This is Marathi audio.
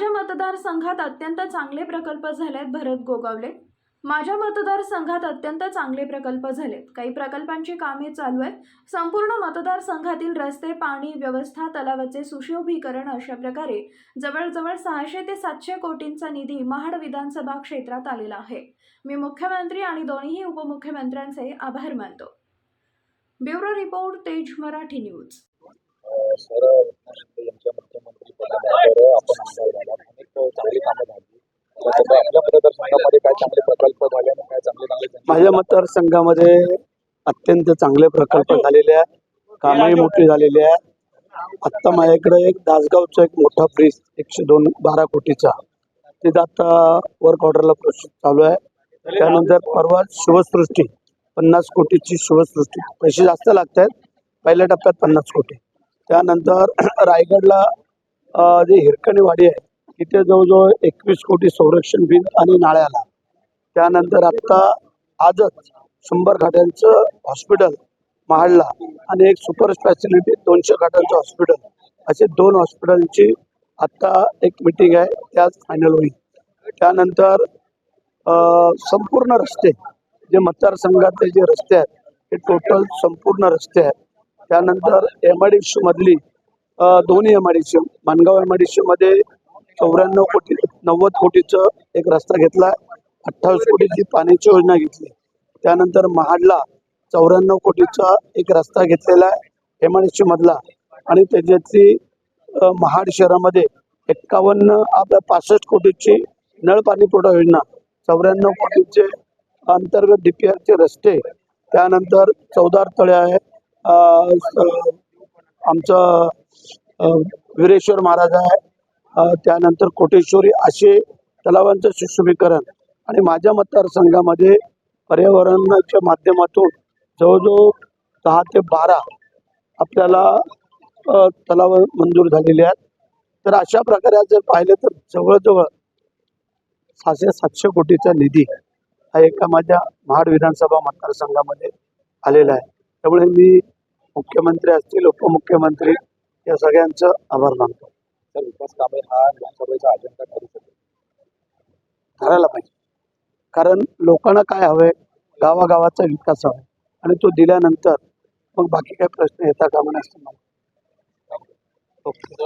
माझ्या मतदारसंघात अत्यंत चांगले प्रकल्प झालेत भरत गोगावले. माझ्या मतदारसंघात अत्यंत चांगले प्रकल्प झालेत. काही प्रकल्पांची कामे चालू आहेत. संपूर्ण मतदारसंघातील रस्ते पाणी व्यवस्था तलावाचे सुशोभीकरण अशा प्रकारे जवळजवळ सहाशे ते सातशे कोटींचा निधी महाड विधानसभा क्षेत्रात आलेला आहे. मी मुख्यमंत्री आणि दोन्ही उपमुख्यमंत्र्यांचे आभार मानतो. ब्युरो रिपोर्ट तेज मराठी न्यूज सर शिंदे यांच्या मुख्यमंत्री पदानंतर आपण आमदार झाला अनेक चांगली कामं झाली तर सध्या आपल्या मतदारसंघामध्ये काय चांगले प्रकल्प झाले आणि काय चांगले माझ्या मतदारसंघामध्ये अत्यंत चांगले प्रकल्प झालेले आहेत. कामही मोठी झालेली आहे. आत्ता माझ्याकडे एक दासगावचा एक मोठा ब्रिज एकशे दोन बारा कोटीचा. तिथं आता वर्क ऑर्डरला प्रोसेस चालू आहे. त्यानंतर परवा शिवसृष्टी पन्नास कोटीची शिवसृष्टी पैसे जास्त लागत आहेत पहिल्या टप्प्यात पन्नास कोटी. त्यानंतर रायगडला जी जे वाडी आहे तिथे जवळजवळ एकवीस कोटी संरक्षण भिंत आणि नाळ्याला त्यानंतर आत्ता आजच शंभर खाट्यांचं हॉस्पिटल महाडला आणि एक सुपर स्पेशालिटी दोनशे खाटांचं हॉस्पिटल असे दोन हॉस्पिटलची आत्ता एक मिटिंग आहे त्याच फायनल होईल. त्यानंतर संपूर्ण रस्ते जे मतदारसंघातले जे रस्ते आहेत ते टोटल संपूर्ण रस्ते आहेत. त्यानंतर एम आय डी सी मधली दोन्ही M I D C Mangaon M I D C मध्ये चौऱ्याण्णव कोटी नव्वद कोटीचं एक रस्ता घेतला अठ्ठावीस कोटीची पाण्याची योजना घेतली. त्यानंतर महाडला चौऱ्याण्णव कोटीचा एक रस्ता घेतलेला आहे एम मधला. आणि त्याच्यातली महाड शहरामध्ये एक्कावन्न आपल्या पासष्ट कोटीची नळ पाणी पुरवठा योजना चौऱ्याण्णव कोटीचे अंतर्गत डीपीआरचे रस्ते त्यानंतर चौदार तळे आहे आमचं वीरेश्वर महाराज आहे त्यानंतर कोटेश्वरी असे तलावांचं सुशोभीकरण आणि माझ्या मतदारसंघामध्ये पर्यावरणाच्या माध्यमातून जवळजवळ दहा ते बारा आपल्याला तलाव मंजूर झालेले आहेत. तर अशा प्रकारे जर पाहिलं तर जवळजवळ सहाशे सातशे कोटीचा निधी हा एका माझ्या महाड विधानसभा मतदारसंघामध्ये आलेला आहे. त्यामुळे मी मुख्यमंत्री असतील उपमुख्यमंत्री या सगळ्यांचं आभार मानतो. तर विकास कामे हा विधानसभेचा अजेंडा ठरू शकेल. करायला पाहिजे. कारण लोकांना काय हवंय गावागावाचा विकास हवा. आणि तो दिल्यानंतर मग बाकी काय प्रश्न येता कामा नसतो मला ओके.